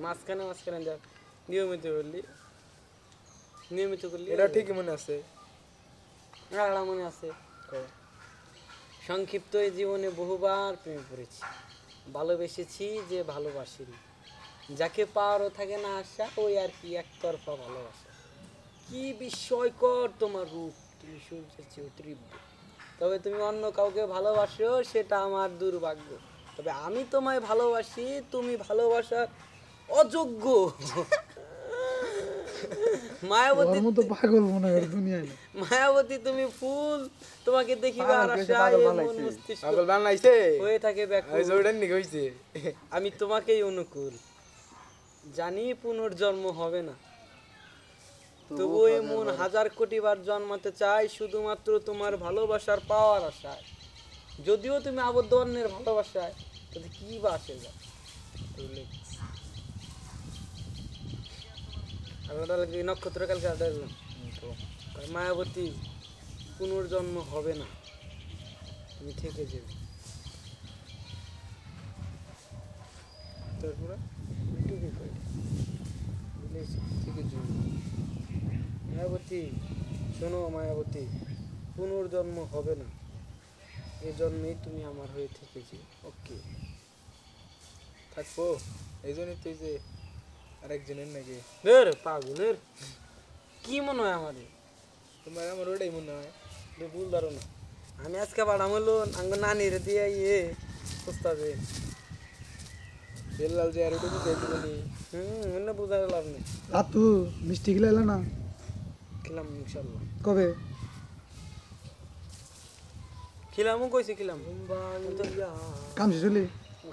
মাঝখানে মাঝখানে যা নিয়মিত করলি। নিয়মিত করলি। এটা ঠিকই মনে আছে। আর মনে আছে। সংক্ষিপ্ত এই জীবনে বহুবার প্রেমে পড়েছি। ভালোবেসেছি যে ভালোবাসিনি। যাকে পাওয়ারও থাকে না আশা ওই আর কি একতরফা ভালোবাসা। কি বিস্ময়কর তোমার রূপ তুমি সূর্যের চেয়েও তীব্র। তবে তুমি অন্য কাউকে ভালোবাসো সেটা আমার দুর্ভাগ্য। তবে আমি তোমায় ভালোবাসি তুমি ভালোবাসার অযোগ্য। মায়াবতী মতো পাগল মনে হয় দুনিয়ায় মায়াবতী তুমি ফুল তোমাকে দেখিবার পাগল আশায় বানাইছে। মন মস্তিষ্ক পাগল বানাইছে? হয়ে থাকে ব্যাকুল। ওই জোড়ান নি কইছে? আমি তোমাকেই অনুকূল। জানি পুনর্জন্ম হবে না। তবু এই মন হাজার কোটি বার জন্মাতে চাই শুধুমাত্র তোমার ভালোবাসার পাওয়ার আশায়। যদিও তুমি আবদ্ধ অন্যের ভালোবাসায় তাতে কি বা আসে যায়? আর নক্ষত্র কালকে দেখলাম মায়াবতী পুনর্জন্ম হবে না। তুমি থেকে যাবে। তারপরে থেকে যাবে। মায়াবতী, শোনো মায়াবতী, পুনর্জন্ম হবে না। এই জন্মেই তুমি আমার হয়ে থেকেছি। ওকে। থাকব? এই জন্যই তুই যে আরেকজনের নাকি? ধর পাগলের কি মনে হয় আমাদের? তোমার আমার ওটাই মনে হয়। তুই ভুল ধরো না আমি আজকে পাঠাম হলো আঙ্গ নানির দিয়ে ইয়ে প্রস্তাবে। বেল্লাল যে আর ওটা বুঝাই দিল নি। হুম মনে বুঝার লাভ নেই। রাতু মিষ্টি খেলে না? খেলাম ইনশাল্লাহ। কবে? খিলামও কইছি খিলাম। কাম শেষ হলি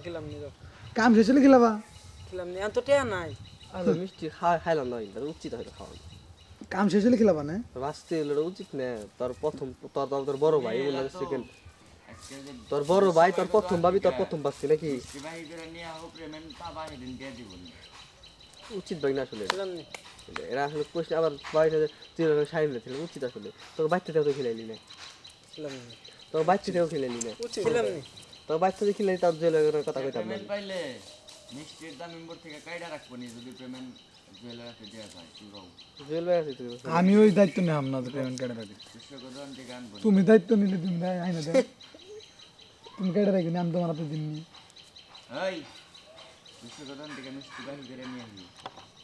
খিলাম নি যাও। কাম শেষ হলি খেলাবা? খিলাম নি এত টেয়া নাই। আমি মিষ্টি খা- খাইলাম না কিন্তু উচিত হয়তো খাওয়ানো কাম শেষ হলি খেলাবা না এলো এটা উচিত না তোর প্রথম তোর তোর তোর বড় ভাই বললাম সেকেন্ড তোর বড় ভাই তোর প্রথম ভাবি তোর প্রথম পাচ্ছি নাকি উচিত ভাই না আসলে এরা আসলে কোশ্চেন আবার বাড়িতে তুই সাইন ছিল উচিত আসলে তোর বাচ্চাটাও তো খেলাইলি না তোর বাচ্চাটাও খেলাইলি না তোর বাচ্চাদের খেলাই তার জেলের কথা কইতাম না মিষ্টির দাম মেম্বর থেকে কাইডা রাখব নি যদি পেমেন্ট জুয়েলারিতে দেওয়া যায় কি আছে তুই আমি ওই দায়িত্ব নিলাম না পেমেন্ট কাইডা রাখি। কৃষ্ণগঞ্জ থেকে আনব তুমি দায়িত্ব নিলে তুমি দেয় আইনা দেয়। তুমি কাইডা রাখি আমি তোমার হাতে দিননি এই কৃষ্ণগঞ্জ থেকে মিষ্টি বাহি করে নিয়ে আসবি